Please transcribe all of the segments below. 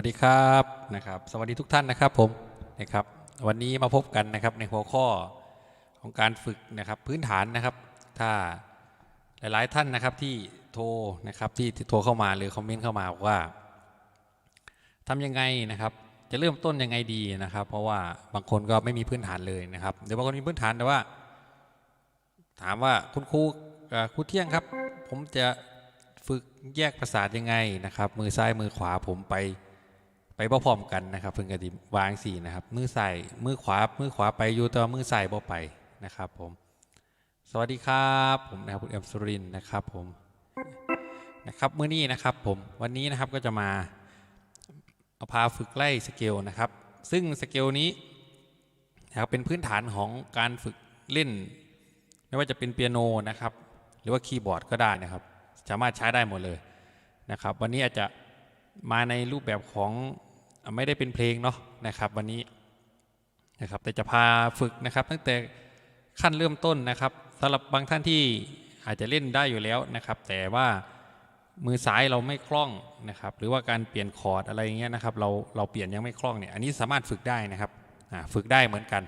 สวัสดีครับนะครับ สวัสดีทุกท่านนะครับผมนะครับ วันนี้มาพบกันนะครับในหัวข้อของการฝึกนะครับพื้นฐานนะครับ ถ้าหลายๆท่านนะครับที่โทรนะครับที่โทรเข้ามาหรือคอมเมนต์เข้ามาบอกว่าทำยังไงนะครับ จะเริ่มต้นยังไงดีนะครับ เพราะว่าบางคนก็ไม่มีพื้นฐานเลยนะครับเดี๋ยวบางคนมีพื้นฐานแต่ว่า ถามว่าคุณครูครูเที่ยงครับ ผมจะฝึกแยกประสาทยังไงนะครับ มือซ้ายมือขวาผมไป ไปพร้อมกันนะครับเพิ่งกระดิวางสี่นะครับ มือใส่มือขวามือขวาไปอยู่แต่ว่ามือใส่บ่ไปนะครับผมสวัสดีครับผมนะครับคุณเอ็มสุรินนะครับผมนะครับเมื้อนี้นะครับผมวันนี้นะครับก็จะมาเอาพาฝึกไล่สเกลนะครับ ซึ่งสเกลนี้นะครับเป็นพื้นฐานของการฝึกเล่น ไม่ว่าจะเป็นเปียโนนะครับ หรือว่าคีย์บอร์ดก็ได้นะครับ สามารถใช้ได้หมดเลยนะครับ วันนี้อาจจะมาในรูปแบบของ ไม่ได้เป็นเพลงเนาะนะครับวันนี้นะครับแต่จะพาฝึกนะครับ ตั้งแต่ขั้นเริ่มต้นนะครับสำหรับบางท่านที่อาจจะเล่นได้อยู่แล้วนะครับ แต่ว่ามือซ้ายเราไม่คล่องนะครับ หรือว่าการเปลี่ยนคอร์ดอะไรเงี้ยนะครับ เราเราเปลี่ยนยังไม่คล่องเนี่ยอันนี้สามารถฝึกได้นะครับฝึกได้เหมือนกัน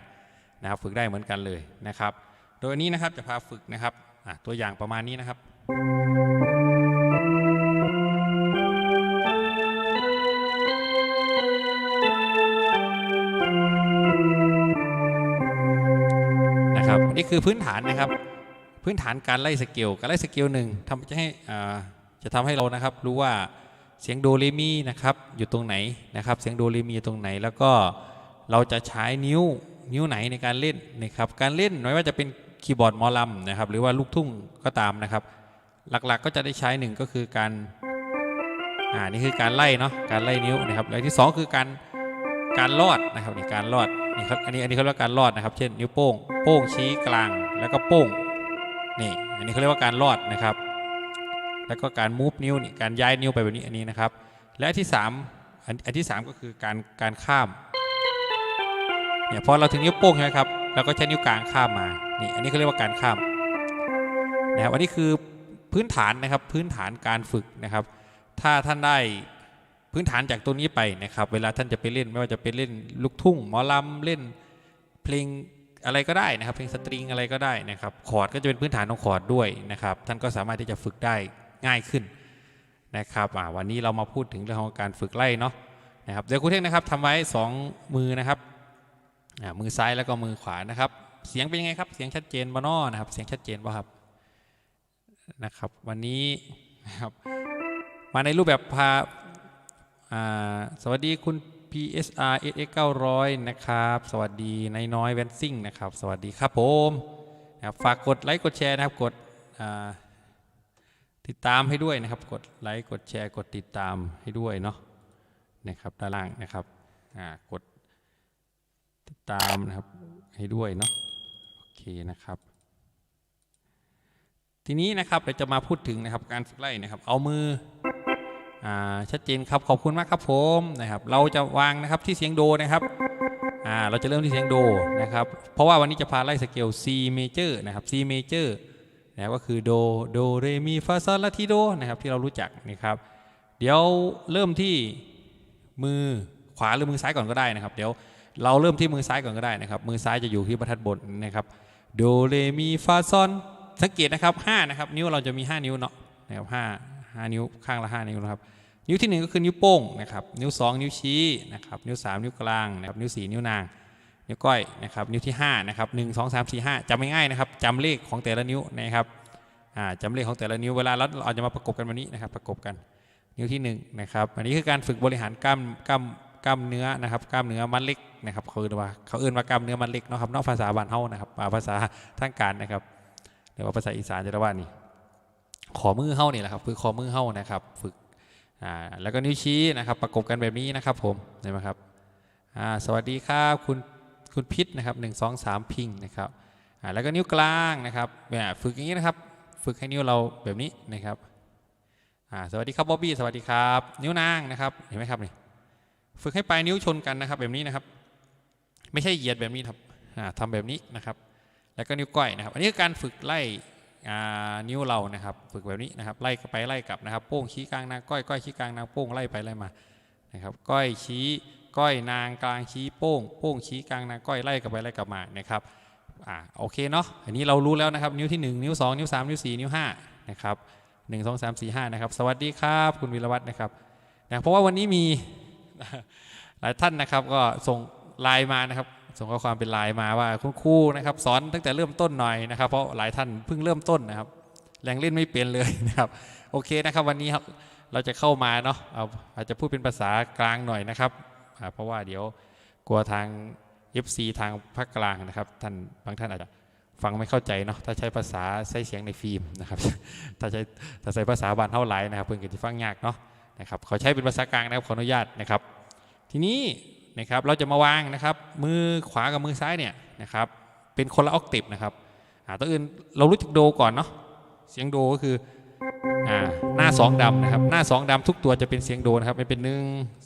นะครับ ฝึกได้เหมือนกันเลยนะครับ โดยอันนี้นะครับจะพาฝึกนะครับตัวอย่างประมาณนี้นะครับ นี่คือพื้นฐานนะครับ พื้นฐานการไล่สเกลการไล่สเกลหนึ่งทำจะให้อ่าจะทำให้เรานะครับรู้ว่าเสียงโดเรมีนะครับอยู่ตรงไหนนะครับ เสียงโดเรมีอยู่ตรงไหน แล้วก็เราจะใช้นิ้วนิ้วไหนในการเล่นนะครับ การเล่นไม่ว่าจะเป็นคีย์บอร์ดมอลำนะครับ หรือว่าลูกทุ่งก็ตามนะครับ หลักๆก็จะได้ใช้หนึ่งก็คือการอ่านี่คือการไล่เนาะการไล่นิ้วนะครับและที่สองคือการ การลอดนะครับนี่การลอดนี่ครับอันนี้อันนี้เขาเรียกว่าการลอดนะครับ เช่น นิ้วโป้งโป้งชี้กลางแล้วก็โป้งนี่อันนี้เขาเรียกว่าการลอดนะครับ แล้วก็การมูฟนิ้วนี่การย้ายนิ้วไปแบบนี้อันนี้นะครับ และที่สามอันอันที่สามก็คือการการข้ามเนี่ยพอเราถึงนิ้วโป้งใช่ไหมครับเราก็ใช้นิ้วกลางข้ามมานี่อันนี้เขาเรียกว่าการข้ามนะครับอันนี้คือพื้นฐานนะครับพื้นฐานการฝึกนะครับ ถ้าท่านได้ พื้นฐานจากตัวนี้ไปนะครับ เวลาท่านจะไปเล่นไม่ว่าจะไปเล่นลูกทุ่งหมอลำเล่นเพลงอะไรก็ได้นะครับ เพลงสตริงอะไรก็ได้นะครับคอร์ดก็จะเป็นพื้นฐานของคอร์ดด้วยนะครับ ท่านก็สามารถที่จะฝึกได้ง่ายขึ้นนะครับวันนี้เรามาพูดถึงเรื่องของการฝึกไล่เนาะนะครับเดี๋ยวครูเท่งนะครับทำไว้สองมือนะครับมือซ้ายแล้วก็มือขวานะครับ เสียงเป็นยังไงครับ เสียงชัดเจนบ่นอนะครับ เสียงชัดเจนป่ะครับนะครับ วันนี้นะครับมาในรูปแบบพา สวัสดีคุณ PSR SX 900 นะครับ สวัสดีนายน้อยแวนซิ่งนะครับ สวัสดีครับผมนะครับฝากกดไลค์กดแชร์นะครับกดติดตามให้ด้วยนะครับ กดไลค์กดแชร์กดติดตามให้ด้วยเนาะนะครับด้านล่างนะครับกดติดตามนะครับให้ด้วยเนาะโอเคนะครับ ทีนี้นะครับเราจะมาพูดถึงนะครับการฝึกไล่นะครับ เอามือ ชัดเจนครับขอบคุณมากครับผมนะครับ เราจะวางนะครับที่เสียงโดนะครับอ่าเราจะเริ่มที่เสียงโดนะครับ เพราะว่าวันนี้จะพาไล่สเกล C major นะครับ C major นะครับก็คือโดโดเรมีฟาซอลลาทิโดนะครับที่เรารู้จักนะครับ เดี๋ยวเริ่มที่มือขวาหรือมือซ้ายก่อนก็ได้นะครับ เดี๋ยวเราเริ่มที่มือซ้ายก่อนก็ได้นะครับ มือซ้ายจะอยู่ที่บรรทัดบนนะครับโดเรมีฟาซอนสังเกตนะครับ5นะครับนิ้วเราจะมี 5 นิ้วเนาะนะครับ5 5นิ้วข้างละ 5 นิ้วนะครับ นิ้วที่ 1 ก็คือนิ้วโป้งนะครับนิ้ว 2 นิ้วชี้นะครับนิ้ว 3 นิ้วกลางนะครับนิ้ว 4 นิ้วนาง นิ้วก้อยนะครับนิ้วที่5นะครับ1 2 3 4 5จำไม่ง่ายนะครับจำเลขของแต่ละนิ้วนะครับจำเลขของแต่ละนิ้วเวลาเราเราจะมาประกบกันวันนี้นะครับประกบกันนิ้วที่1นะครับอันนี้คือการฝึกบริหารกล้ามกล้ามกล้ามเนื้อนะครับกล้ามเนื้อมัดเล็กนะครับเขาเรียกว่าเขาเอื่นว่ากล้ามเนื้อมัดเล็กเนาะครับนอกภาษาบ้านเฮานะครับภาษาทางการนะครับเรียกว่าภาษาอีสานจะเรียกว่านี่ขอมือเฮานี่แหละครับฝึกขอมือเฮานะครับ ฝึก แล้วก็นิ้วชี้นะครับประกบกันแบบนี้นะครับผมเห็นไหมครับสวัสดีครับคุณคุณพิษนะครับหนึ่งสองสามพิงนะครับแล้วก็นิ้วกลางนะครับฝึกอย่างนี้นะครับ ฝึกให้นิ้วเราแบบนี้นะครับสวัสดีครับบ๊อบบี้สวัสดีครับ นิ้วนางนะครับเห็นไหมครับนี่ฝึกให้ปลายนิ้วชนกันนะครับ แบบนี้นะครับ ไม่ใช่เหยียดแบบนี้ครับอ่าทำแบบนี้นะครับ แล้วก็นิ้วก้อยนะครับ อันนี้คือการฝึกไล่ นิ้วเรานะครับฝึกแบบนี้นะครับไล่ไปไล่กลับนะครับโป้งชี้กลางนางก้อยก้อยชี้กลางนางโป้งไล่ไปไล่มานะครับก้อยชี้ก้อยนางกลางชี้โป้งโป้งชี้กลางนางก้อยไล่กลับไปไล่กลับมานะครับอ่าโอเคเนาะอันนี้เรารู้แล้วนะครับ นิ้วที่ 1 นิ้ว 2 นิ้ว 3 นิ้ว 4 นิ้ว5นะครับ1 2 3 4 5นะครับ สวัสดีครับคุณวิรวัฒน์นะครับนะเพราะว่าวันนี้มีหลายท่านนะครับก็ส่งไลน์มานะครับ ส่งข้อความเป็นไลน์มาว่าคุณครูนะครับสอนตั้งแต่เริ่มต้นหน่อยนะครับ เพราะหลายท่านเพิ่งเริ่มต้นนะครับ แรงเล่นไม่เปลี่ยนเลยนะครับ โอเคนะครับวันนี้ครับเราจะเข้ามาเนาะเอาอาจจะพูดเป็นภาษากลางหน่อยนะครับ เพราะว่าเดี๋ยวกลัวทาง FC ทางภาคกลางนะครับท่านบางท่านอาจจะฟังไม่เข้าใจเนาะถ้าใช้ภาษาใช้เสียงในฟิล์มนะครับ ถ้าใช้ถ้าใช้ภาษาบานเท่าไหร่นะครับเพื่อนก็จะฟังยากเนาะนะครับขอใช้เป็นภาษากลางนะครับขออนุญาตนะครับ ทีนี้ นะครับเราจะมาวางนะครับ มือขวากับมือซ้ายเนี่ยนะครับเป็นคนละออกติฟนะครับอาตัวอื่นเรารู้จักโดก่อนเนาะเสียงโดก็คืออ่าหน้าสองดำนะครับหน้าสองดำทุกตัวจะเป็นเสียงโดนะครับมันเป็นหนึ่ง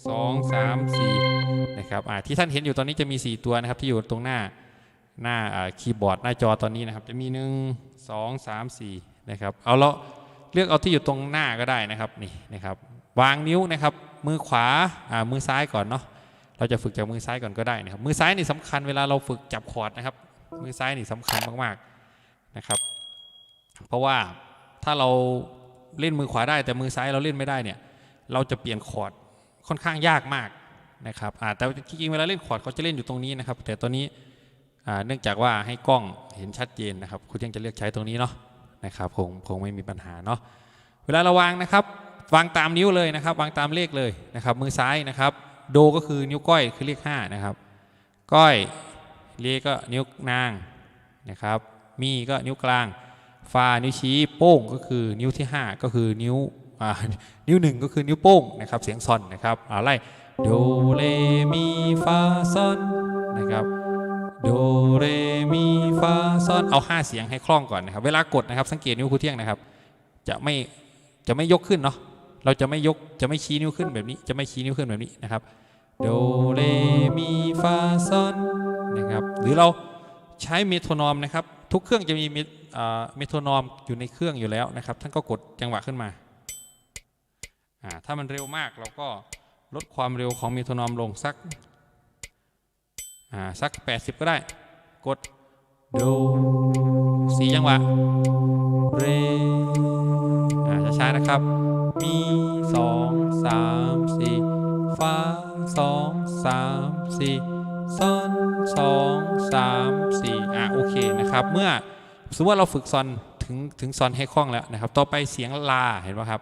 สองสามสี่นะครับอ่าที่ท่านเห็นอยู่ตอนนี้จะมี 4 ตัวนะครับที่อยู่ตรงหน้าหน้าคีย์บอร์ดหน้าจอตอนนี้นะครับ จะมี 1 2 3 4นะครับเอาละเลือกเอาที่อยู่ตรงหน้าก็ได้นะครับนี่นะครับวางนิ้วนะครับมือขวาอ่ามือซ้ายก่อนเนาะ เราจะฝึกจากมือซ้ายก่อนก็ได้นะครับ มือซ้ายนี่สำคัญเวลาเราฝึกจับคอร์ดนะครับ มือซ้ายนี่สำคัญมากๆนะครับ เพราะว่าถ้าเราเล่นมือขวาได้แต่มือซ้ายเราเล่นไม่ได้เนี่ย เราจะเปลี่ยนคอร์ดค่อนข้างยากมากนะครับแต่จริงๆเวลาเล่นคอร์ดเขาจะเล่นอยู่ตรงนี้นะครับ แต่ตัวนี้เนื่องจากว่าให้กล้องเห็นชัดเจนนะครับ คุณยังจะเลือกใช้ตรงนี้เนาะนะครับคงคงไม่มีปัญหาเนาะเวลาเราวางนะครับ วางตามนิ้วเลยนะครับ วางตามเลขเลยนะครับ มือซ้ายนะครับ โดก็คือนิ้วก้อยคือเลข5นะครับ ก้อยเลก็นิ้วนางนะครับ มีก็นิ้วกลางฟานิ้วชี้โป้งก็คือนิ้วที่ 5 ก็คือนิ้วอ่านิ้วหนึ่งก็คือนิ้วโป้งนะครับ เสียงซอนนะครับเอาไล่โดเรมีฟาซอนนะครับโดเรมีฟาซอนเอา5เสียงให้คล่องก่อนนะครับ เวลากดนะครับ สังเกตนิ้วครูเที่ยงนะครับ จะไม่จะไม่ยกขึ้นเนาะ เราจะไม่ยกจะไม่ชี้นิ้วขึ้นแบบนี้ จะไม่ชี้นิ้วขึ้นแบบนี้นะครับโดเรมีฟาซอนนะครับ หรือเราใช้เมโทรนอมนะครับ ทุกเครื่องจะมีเมโทรนอมอยู่ในเครื่องอยู่แล้วนะครับ ท่านก็กดจังหวะขึ้นมาอ่าถ้ามันเร็วมากเราก็ลดความเร็วของเมโทรนอมลงสักอ่าสัก 80 ก็ได้ กดโดสี่จังหวะเร ช้าๆนะครับ มีสองสามสี่ฟาสองสามสี่ซอนสองสามสี่อ่าโอเคนะครับ เมื่อสมมติว่าเราฝึกซอนถึงถึงซอนให้คล่องแล้วนะครับ ต่อไปเสียงลาเห็นไหมครับ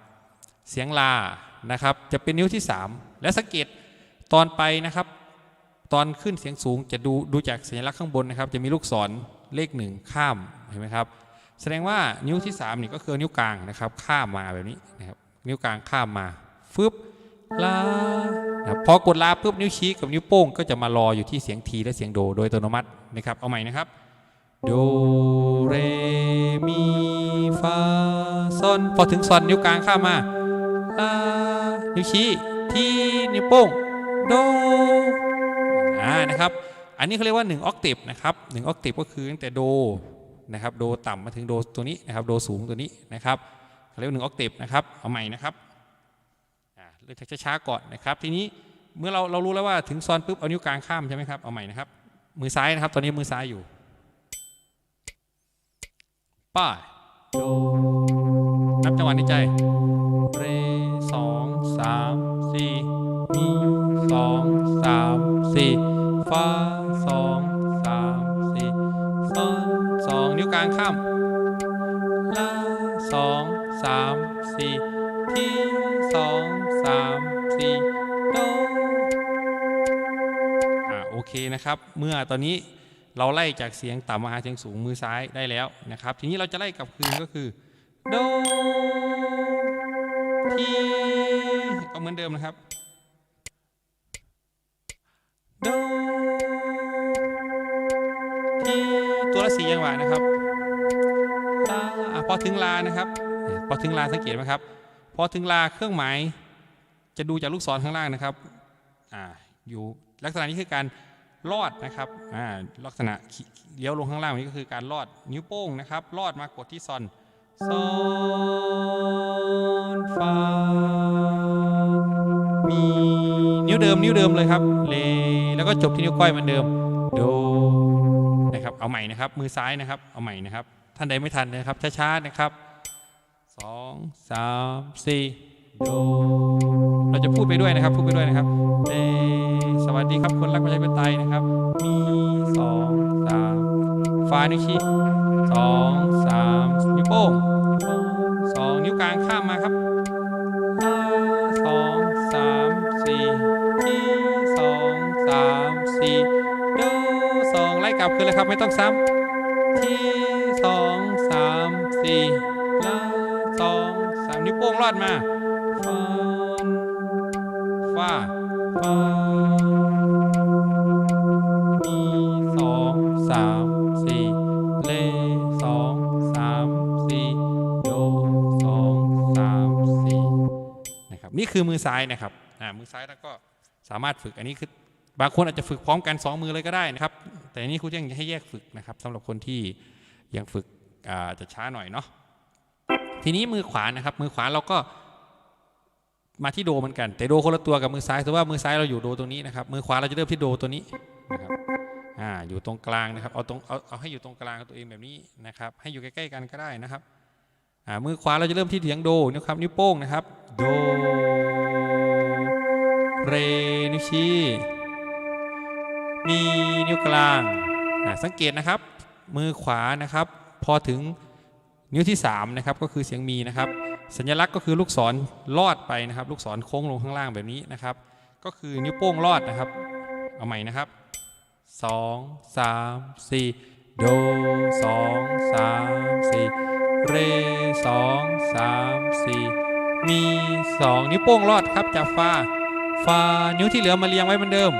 เสียงลานะครับ จะเป็นนิ้วที่ 3 และสังเกตตอนไปนะครับ ตอนขึ้นเสียงสูงจะดูดูจากสัญลักษณ์ข้างบนนะครับ จะมีลูกศรเลขหนึ่งข้ามเห็นไหมครับ แสดงว่านิ้วที่3นี่ก็คือนิ้วกลางนะครับ ข้ามมาแบบนี้นะครับ นิ้วกลางข้ามมาฟึบลานะพอกดลาปุ๊บนิ้วชี้กับนิ้วโป้งก็จะมารออยู่ที่เสียงทีและเสียงโดโดยอัตโนมัตินะครับ เอาใหม่นะครับโดเรมีฟาซอนพอถึงซอนนิ้วกลางข้ามมาลานิ้วชี้ที่นิ้วโป้งโดอ่านะครับ อันนี้เขาเรียกว่า1ออกติฟนะครับ1ออกติฟก็คือตั้งแต่โด นะครับโดต่ำมาถึงโดตัวนี้นะครับโดสูงตัวนี้นะครับเขาเรียกว่าหนึ่งออกติฟนะครับเอาใหม่นะครับอ่าเริ่มจากช้าๆก่อนนะครับทีนี้เมื่อเราเรารู้แล้วว่าถึงซอนปุ๊บเอานิ้วกลางข้ามใช่ไหมครับเอาใหม่นะครับมือซ้ายนะครับ ตอนนี้มือซ้ายอยู่ป้ายโดนับจังหวะในใจเรสองสามสี่มีสองสามสี่ฟาางข้ามลาสองสามสี่ทีสองสามสี่โดอ่าโอเคนะครับ เมื่อตอนนี้เราไล่จากเสียงต่ำมาหาเสียงสูงมือซ้ายได้แล้วนะครับ ทีนี้เราจะไล่กลับคืนก็คือโดทีก็เหมือนเดิมนะครับโดทีตัวละสี่จังหวะนะครับ พอถึงลานะครับ พอถึงลาสังเกตไหมครับ พอถึงลาเครื่องหมาย จะดูจากลูกศรข้างล่างนะครับอ่าอยู่ลักษณะนี้คือการลอดนะครับอ่าลักษณะเลี้ยวลงข้างล่างนี้ก็คือการลอดนิ้วโป้งนะครับ ลอดมากดที่ซอนซอนฟามีนิ้วเดิมนิ้วเดิมเลยครับเลแล้วก็จบที่นิ้วก้อยเหมือนเดิมโดนะครับ เอาใหม่นะครับ มือซ้ายนะครับ เอาใหม่นะครับ ท่านใดไม่ทันนะครับ ช้าๆนะครับสองสามสี่โดเราจะพูดไปด้วยนะครับ พูดไปด้วยนะครับเลสวัสดีครับคนรักประชาธิปไตยนะครับ มีสองสามฟ้านิ้วชี้สองสามนิ้วโป้งสองสองนิ้วกลางข้ามมาครับห้าสองสามสี่ที่สองสามสี่ดูสองไล่กลับคืนเลยครับ ไม่ต้องซ้ำที่สองสาม สี่ละสองสามนิ้วโป้งรอดมาฟันฟ้าฟ้ามีสองสามสี่เลสองสามสี่โดสองสามสี่นะครับนี่คือมือซ้ายนะครับอ่ามือซ้ายแล้วก็สามารถฝึกอันนี้คือบางคนอาจจะฝึกพร้อมกัน 2 มือเลยก็ได้นะครับ แต่นี้ครูยังให้แยกฝึกนะครับสำหรับคนที่ยังฝึก อาจะช้าหน่อยเนาะทีนี้มือขวานะครับ มือขวาเราก็มาที่โดเหมือนกัน แต่โดคนละตัวกับมือซ้ายแต่ว่ามือซ้ายเราอยู่โดตรงนี้นะครับ มือขวาเราจะเริ่มที่โดตัวนี้นะครับอ่าอยู่ตรงกลางนะครับ เอาตรงเอาเอาให้อยู่ตรงกลางตัวเองแบบนี้นะครับ ให้อยู่ใกล้ๆกันก็ได้นะครับอ่ามือขวาเราจะเริ่มที่เสียงโดนะครับ นิ้วโป้งนะครับ โด เร นิ้วชี้มีนิ้วกลางสังเกตนะครับ มือขวานะครับ พอถึงนิ้วที่3นะครับก็คือเสียงมีนะครับ สัญลักษณ์ก็คือลูกศรลอดไปนะครับ ลูกศรโค้งลงข้างล่างแบบนี้นะครับ ก็คือนิ้วโป้งลอดนะครับ เอาใหม่นะครับสองสามสี่โดสองสามสี่เรสองสามสี่มีสองนิ้วโป้งลอดครับจากฟาฟานิ้วที่เหลือมาเรียงไว้เหมือนเดิม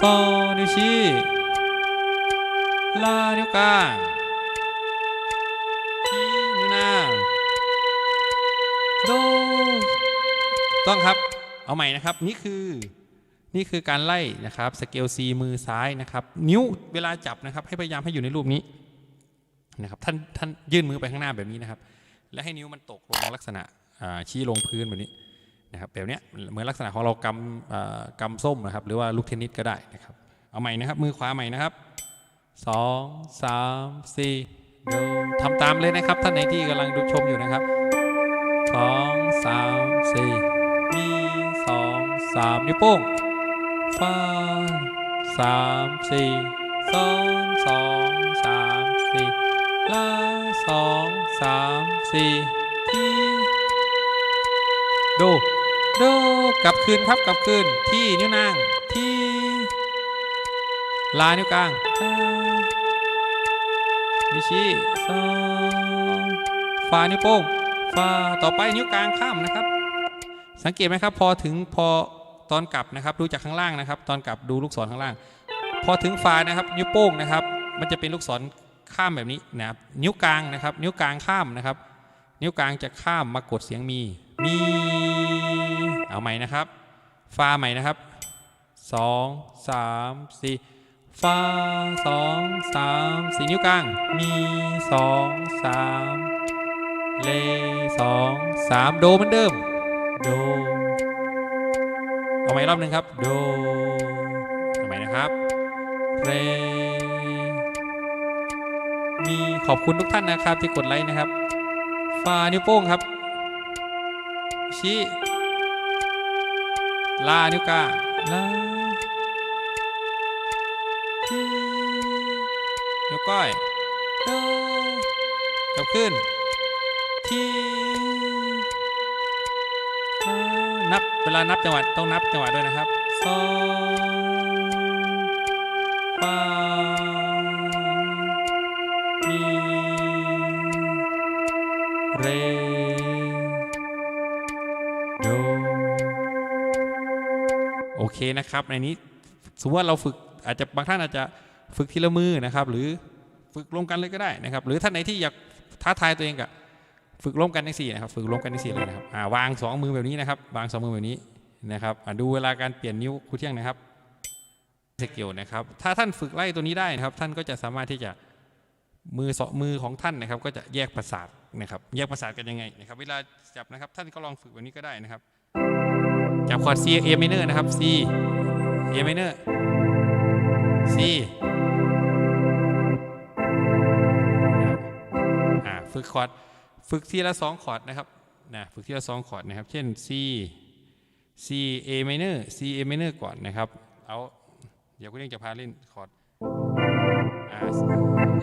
ซอนิ้วชี้ลานิ้วกลาง โด ต้องครับ เอาใหม่นะครับ นี่คือ นี่คือการไล่นะครับ สเกล C มือซ้ายนะครับ นิ้วเวลาจับนะครับ ให้พยายามให้อยู่ในรูปนี้นะครับ ท่าน ท่านยื่นมือไปข้างหน้าแบบนี้นะครับ และให้นิ้วมันตกลงลักษณะชี้ลงพื้นแบบนี้นะครับ แบบนี้เหมือนลักษณะของเรากำกำส้มนะครับ หรือว่าลูกเทนนิสก็ได้นะครับ เอาใหม่นะครับ มือขวาใหม่นะครับสองสามสี่ดูทำตามเลยนะครับ ท่านไหนที่กำลังดูชมอยู่นะครับ สามสี่มีสองสามนิ้วโป้งฟ้าสามสี่สองสองสามสี่ลาสองสามสี่ที่ดูดูกลับคืนครับกลับคืนที่นิ้วนางที่ลานิ้วกลางลานิ้วชี้สองฟ้านิ้วโป้ง ต่อไปนิ้วกลางข้ามนะครับ สังเกตไหมครับ พอถึงพอตอนกลับนะครับ ดูจากข้างล่างนะครับ ตอนกลับดูลูกศรข้างล่าง พอถึงฟ้านะครับ นิ้วโป้งนะครับ มันจะเป็นลูกศรข้ามแบบนี้นะครับ นิ้วกลางนะครับ นิ้วกลางข้ามนะครับ นิ้วกลางจะข้ามมากดเสียงมีมีเอาใหม่นะครับฟ้าใหม่นะครับสองสามสี่ฟ้าสองสามสี่นิ้วกลาง มีสองสาม เลสองสามโดเหมือนเดิม โด เอาใหม่รอบหนึ่งครับ โด เอาใหม่นะครับเรมีขอบคุณทุกท่านนะครับที่กดไลค์นะครับฟานิ้วโป้งครับชี้ลานิ้วกลางลาที่นิ้วก้อยโดกลับขึ้น ที่นับเวลานับจังหวะต้องนับจังหวะด้วยนะครับสองฟามีเรโดโอเคนะครับ ในนี้สมมติว่าเราฝึกอาจจะบางท่านอาจจะฝึกทีละมือนะครับ หรือฝึกรวมกันเลยก็ได้นะครับ หรือท่านไหนที่อยากท้าทายตัวเองกับ ฝึกร่วมกันทั้งสี่นะครับฝึกร่วมกันทั้งสี่เลยนะครับอ่าวางสองมือแบบนี้นะครับ วางสองมือแบบนี้นะครับดูเวลาการเปลี่ยนนิ้วครูเที่ยงนะครับสเกิลนะครับ ถ้าท่านฝึกไล่ตัวนี้ได้นะครับ ท่านก็จะสามารถที่จะมือสองมือของท่านนะครับ ก็จะแยกประสาทนะครับแยกประสาทกันยังไงนะครับ เวลาจับนะครับ ท่านก็ลองฝึกแบบนี้ก็ได้นะครับ จับคอร์ด C A minor นะครับ C A minor C อ่าฝึกคอร์ด ฝึกทีละสองคอร์ดนะครับนะฝึกทีละสองคอร์ดนะครับ เช่น C C A minor C A minor ก่อนนะครับ เอา เดี๋ยวคุณเองจะพาเล่นคอร์ด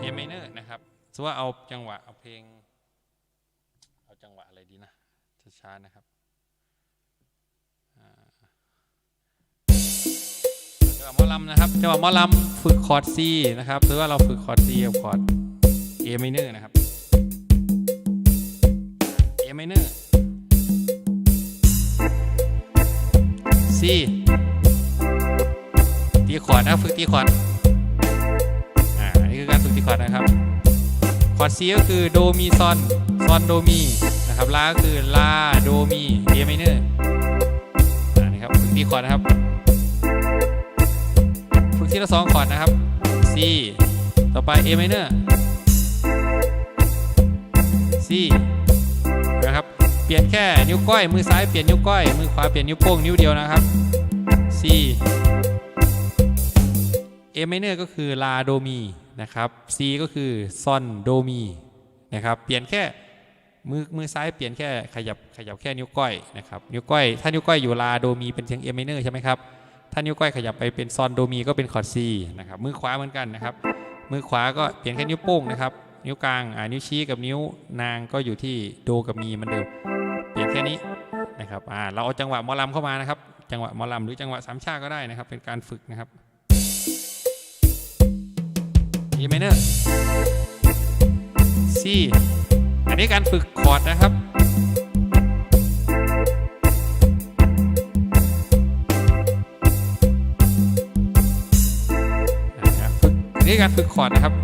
A minor นะครับสมมติว่าเอาจังหวะ เอาเพลง เอาจังหวะอะไรดีนะ ช้าๆนะครับอ่าจังหวะมอลำนะครับจังหวะมอลำฝึกคอร์ด C นะครับหรือว่าเราฝึกคอร์ด C กับคอร์ด A minor นะครับ A minor C ตีคอร์ดนะฝึกตีคอร์ดอ่านนี้คือการฝึกตีคอร์ดนะครับ คอร์ด C ก็คือโดมีซอนซอนโดมีนะครับลาก็คือลาโดมี A minor อ่านี่ครับฝึกตีคอร์ดนะครับฝึกทีละสองคอร์ดนะครับ C ต่อไป A minor C เปลี่ยนแค่นิ้วก้อย มือซ้ายเปลี่ยนนิ้วก้อย มือขวาเปลี่ยนนิ้วโป้งนิ้วเดียวนะครับ C A minor ก็คือลาโดมีนะครับ C ก็คือซอนโดมีนะครับ เปลี่ยนแค่มือมือซ้ายเปลี่ยนแค่ขยับขยับแค่นิ้วก้อยนะครับนิ้วก้อยถ้านิ้วก้อยอยู่ลาโดมีเป็นเสียง A minor ใช่ไหมครับถ้านิ้วก้อยขยับไปเป็นซอนโดมีก็เป็นคอร์ด C นะครับมือขวาเหมือนกันนะครับ มือขวาก็เปลี่ยนแค่นิ้วโป้งนะครับ นิ้วกลางอ่านิ้วชี้กับนิ้วนางก็อยู่ที่โดกับมีมันเดิม เปลี่ยนแค่นี้นะครับอ่าเราเอาจังหวะมอลำเข้ามานะครับ จังหวะมอลำหรือจังหวะสามชาติก็ได้นะครับ เป็นการฝึกนะครับ E minor C อันนี้การฝึกคอร์ดนะครับอันนี้การฝึกคอร์ดนะครับ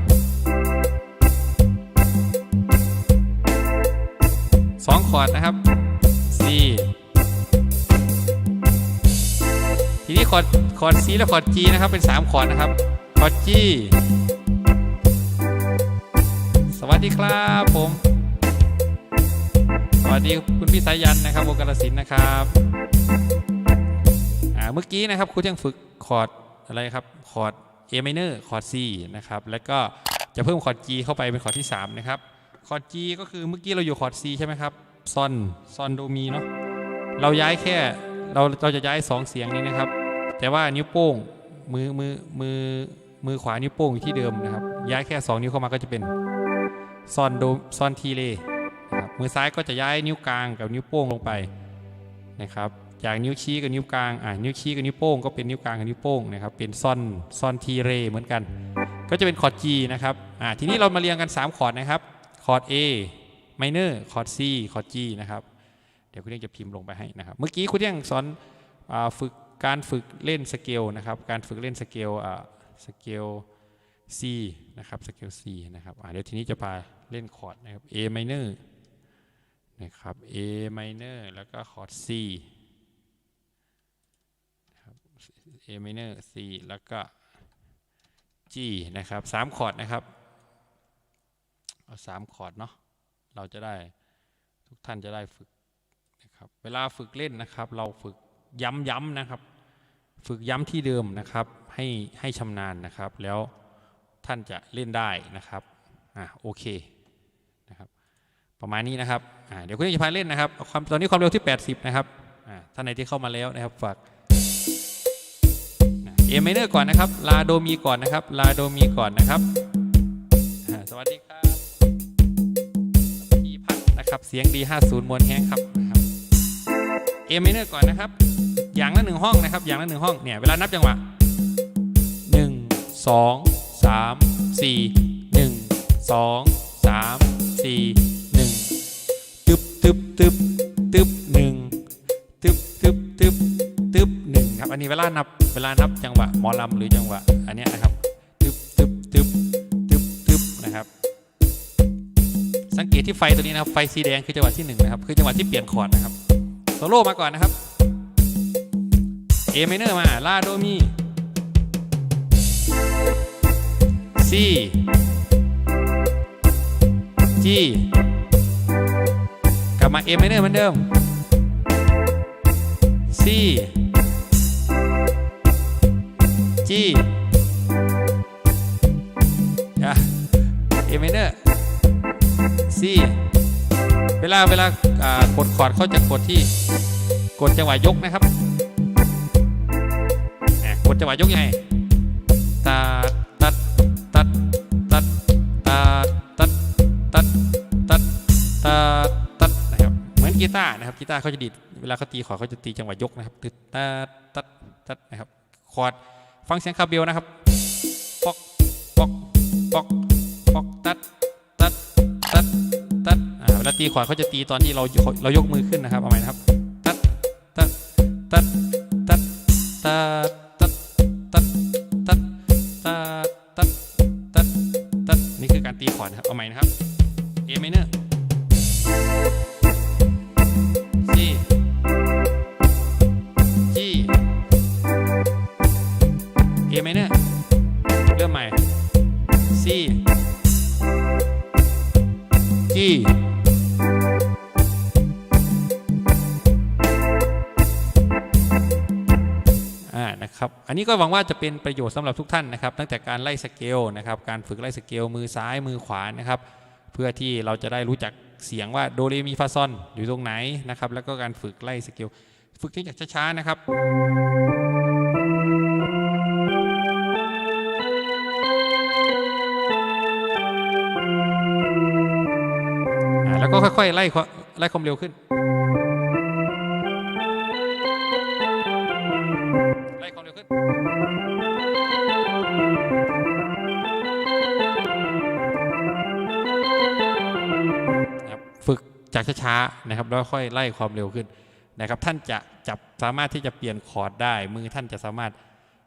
สองคอร์ดนะครับ อร์ดคอร์ด C และคอร์ด G นะครับ เป็น 3 คอร์ดนะครับ คอร์ด G สวัสดีครับผม สวัสดีคุณพี่สายันนะครับวงกาลสินธุ์นะครับอ่าเมื่อกี้นะครับครูยังฝึกคอร์ดอะไรครับคอร์ด A minor คอร์ด C นะครับ แล้วก็จะเพิ่มคอร์ด G เข้าไปเป็นคอร์ดที่ 3 นะครับ คอร์ด G ก็คือเมื่อกี้เราอยู่คอร์ด C ใช่ไหมครับซอนซอนโดมีเนาะเราย้ายแค่เราเราจะย้าย 2 เสียงนี้นะครับ แต่ว่านิ้วโป้งมือมือมือมือขวานิ้วโป้งอยู่ที่เดิมนะครับ ย้ายแค่ 2 นิ้วเข้ามาก็จะเป็นซอนโดซอนทีเลนะครับมือซ้ายก็จะย้ายนิ้วกลางกับนิ้วโป้งลงไปนะครับ จากนิ้วชี้กับนิ้วกลางอ่านิ้วชี้กับนิ้วโป้งก็เป็นนิ้วกลางกับนิ้วโป้งนะครับ เป็นซอนซอนทีเรเหมือนกัน ก็จะเป็นคอร์ด G นะครับอ่าทีนี้เรามาเรียงกัน 3 คอร์ดนะครับ คอร์ด A minor คอร์ด C คอร์ด G นะครับ เดี๋ยวคุณเลี้ยงจะพิมพ์ลงไปให้นะครับ เมื่อกี้คุณเลี้ยงสอนอฝึก การฝึกเล่นสเกลนะครับ การฝึกเล่นสเกลอ่าสเกล C นะครับสเกล C นะครับเดี๋ยวทีนี้จะพาเล่นคอร์ดนะครับ A minor นะครับ A minor แล้วก็คอร์ด C นะครับ A minor C แล้วก็ G นะครับสามคอร์ดนะครับเอาสามคอร์ดเนาะเราจะได้ทุกท่านจะได้ฝึกนะครับเวลาฝึกเล่นนะครับ เราฝึกย้ำๆนะครับ ฝึกย้ำที่เดิมนะครับให้ให้ชำนาญนะครับ แล้วท่านจะเล่นได้นะครับอ่าโอเคนะครับประมาณนี้นะครับอ่าเดี๋ยวคุณจะพาเล่นนะครับความตอนนี้ความเร็วที่ 80 นะครับอ่าท่านไหนที่เข้ามาแล้วนะครับฝากเอเมเนอร์ก่อนนะครับลาโดมีก่อนนะครับลาโดมีก่อนนะครับสวัสดีครับพี่พัฒนะครับเสียงดี 50มวลแห้งครับนะครับเอเมเนอร์ก่อนนะครับ อย่างละหนึ่งห้องนะครับ อย่างละหนึ่งห้องเนี่ยเวลานับจังหวะหนึ่งสองสามสี่หนึ่งสองสามสี่หนึ่งตึบตึบตึบตึบหนึ่งตึบตึบตึบตึบหนึ่งครับอันนี้เวลานับเวลานับจังหวะหมอลำหรือจังหวะอันนี้นะครับตึบตึบตึบตึบตึบนะครับ สังเกตที่ไฟตัวนี้นะครับไฟสีแดงคือจังหวะที่หนึ่งนะครับคือจังหวะที่เปลี่ยนคอร์ดนะครับโซโล่มาก่อนนะครับ A minor มาลาโดมี C G กลับมา A minor เหมือนเดิม C C G อะ A minor C เวลาเวลากดคอร์ดเขาจะกดที่กดจังหวะยกนะครับ กดจังหวะยกยังไงตาตัดตัดตัดตาตัดตัดตัดตาตัดนะครับเหมือนกีตาร์นะครับกีตาร์เขาจะดีดเวลาเขาตีคอร์ดเขาจะตีจังหวะยกนะครับตึ๊ดตาตัดตัดนะครับคอร์ดฟังเสียงคาร์เบลนะครับปอกปอกปอกปอกตัดตัดตัดตัดอ่าเวลาตีคอร์ดเขาจะตีตอนที่เราเรายกมือขึ้นนะครับเอาใหม่นะครับตัดตัดตัดตัดตัด ตีคอร์ดครับเอาใหม่นะครับ A minor ันนี้ก็หวังว่าจะเป็นประโยชน์สำหรับทุกท่านนะครับ ตั้งแต่การไล่สเกลนะครับ การฝึกไล่สเกลมือซ้ายมือขวานะครับ เพื่อที่เราจะได้รู้จักเสียงว่าโดเรมีฟาซอนอยู่ตรงไหนนะครับ แล้วก็การฝึกไล่สเกลฝึกที่จากช้าๆนะครับแล้วก็ค่อยๆไล่ความไล่ความเร็วขึ้น จากช้าๆนะครับแล้วค่อยไล่ความเร็วขึ้นนะครับ ท่านจะจับสามารถที่จะเปลี่ยนคอร์ดได้ มือท่านจะสามารถ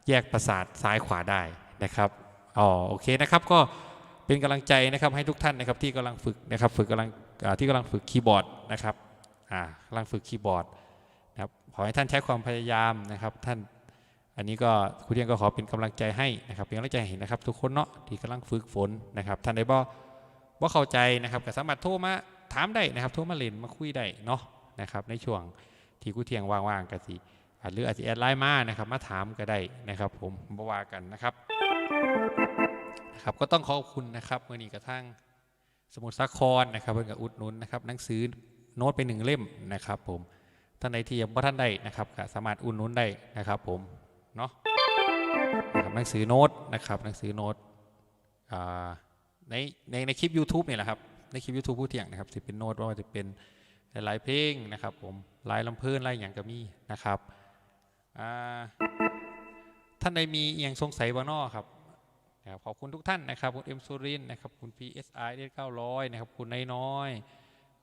แยกประสาทซ้ายขวาได้นะครับอ๋อโอเคนะครับก็เป็นกำลังใจนะครับให้ทุกท่านนะครับที่กำลังฝึกนะครับฝึกกำลังที่กำลังฝึกคีย์บอร์ดนะครับอ่ากำลังฝึกคีย์บอร์ดนะครับขอให้ท่านใช้ความพยายามนะครับ ท่านอันนี้ก็ครูเทียนก็ขอเป็นกำลังใจให้นะครับเป็นกำลังใจให้นะครับ ทุกคนเนาะที่กำลังฝึกฝนนะครับท่านใดบ่ว่าเข้าใจนะครับก็สามารถโทรมา ถามได้นะครับโทรมาเล่นมาคุยได้เนาะนะครับในช่วงที่กูเที่ยงว่างๆกันสิหรืออาจจะแอดไลน์มานะครับมาถามก็ได้นะครับ ผมบ่ว่ากันนะครับนะครับ ก็ต้องขอบคุณนะครับเมื่อนี้กระทั่งสมุทรสาครนะครับเพื่อนกับอุดนุนนะครับหนังสือโน้ตไปหนึ่งเล่มนะครับ ผมท่านใดที่ยังบ่ท่านได้นะครับก็สามารถอุดนุนได้นะครับ ผมเนาะนะครับหนังสือโน้ตนะครับหนังสือโน้ตในในในคลิป YouTube เนี่ยแหละครับ ในคลิป YouTube ผู้เที่ยงนะครับสิเป็นโน้ตว่าจะเป็นหลายเพลงนะครับผมหลายลำเพลินหลายอย่างก็มีนะครับท่านใดมีเอหย่างสงสัยบ้างนอครับขอบคุณทุกท่านนะครับ คุณเอ็มซูรินนะครับคุณ PSI เดเก้าร้อยนะครับคุณนายน้อย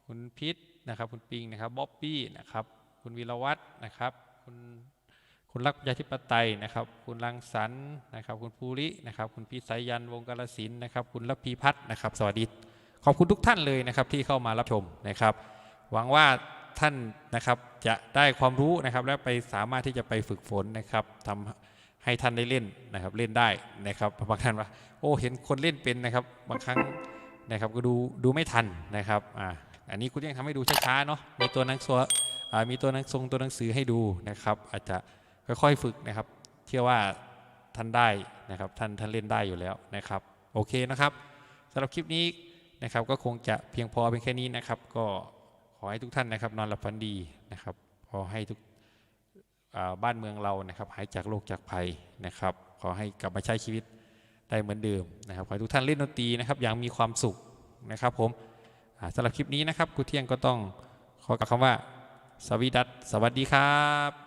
คุณพิษนะครับคุณปิงนะครับบ๊อบบี้นะครับคุณวีรวัฒน์นะครับคุณคุณรักประชาธิปไตยนะครับ คุณรังสรรค์นะครับ คุณภูรินะครับ คุณพิสายยันวงกาลสินนะครับ คุณระพีพัฒน์นะครับ สวัสดี ขอบคุณทุกท่านเลยนะครับที่เข้ามารับชมนะครับ หวังว่าท่านนะครับจะได้ความรู้นะครับและไปสามารถที่จะไปฝึกฝนนะครับทำให้ท่านได้เล่นนะครับเล่นได้นะครับบางท่านว่าโอ้เห็นคนเล่นเป็นนะครับบางครั้งนะครับก็ดูดูไม่ทันนะครับอ่าอันนี้คุณยังทำให้ดูช้าๆเนาะมีตัวนังสืออ่ามีตัวนังทรงตัวหนังสือให้ดูนะครับ อาจจะค่อยๆฝึกนะครับ เชื่อว่าท่านได้นะครับท่านท่านเล่นได้อยู่แล้วนะครับ โอเคนะครับสำหรับคลิปนี้ นะครับ ก็คงจะเพียงพอเป็นแค่นี้นะครับ ก็ขอให้ทุกท่านนะครับ นอนหลับฝันดีนะครับขอให้ทุกบ้านเมืองเรานะครับ หายจากโรคจากภัยนะครับ ขอให้กลับมาใช้ชีวิตได้เหมือนเดิมนะครับขอให้ทุกท่านเล่นดนตรีนะครับ อย่างมีความสุขนะครับ ผมสำหรับคลิปนี้นะครับครูเที่ยงก็ต้องขอกล่าวคำว่า สวีดัสสวัสดีครับ